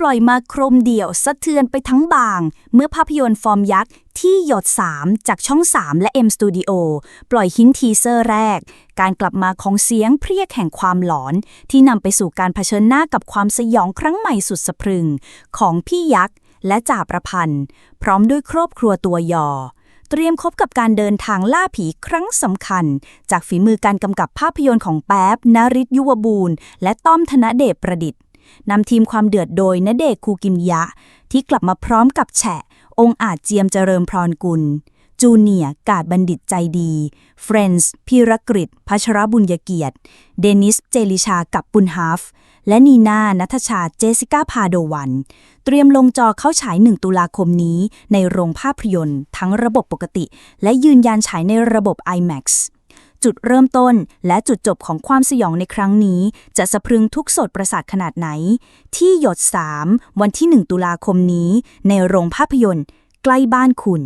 ปล่อยมาโครมเดี่ยวสะเทือนไปทั้งบาง เมื่อภาพยนตร์ฟอร์มยักษ์ที่หยด 3 จากช่อง 3 และ M Studio ปล่อยฮินทีเซอร์แรก การกลับมาของเสียงเพรียกแห่งความหลอน ที่นำไปสู่การเผชิญหน้ากับความสยองครั้งใหม่สุดสะพรึง ของพี่ยักษ์และจ่าประพันธ์ พร้อมด้วยครอบครัวตัวยอเตรียมคบกับการเดินทางล่าผีครั้งสำคัญ จากฝีมือการกำกับภาพยนตร์ของแป๊บนริศยุวบูรณ์และต้อมธนเดชประดิษฐ์ นำทีมความเดือดโดยณเดชคูกิมยะ ที่กลับมาพร้อมกับแฉะ องค์อาจเจียมเจริญพรกุล จูเนียร์กาดบัณฑิตใจดีเฟรนส์พีรกฤตพัชรบุญยเกียรติ เดนิส เจลิชากับปุณฮาฟ และนีนานัทชาเจสิก้าพาโดวัน เตรียมลงจอเข้าฉาย1ตุลาคมนี้ ในโรงภาพยนตร์ ทั้งระบบปกติ และยืนยันฉายในระบบ IMAX จุดเริ่มต้นและจุดจบของความสยองในครั้งนี้ จะสะพรึงทุกโสดประสาทขนาดไหน ที่หยด 3 วันที่ 1 ตุลาคมนี้ ในโรงภาพยนตร์ ใกล้บ้านคุณ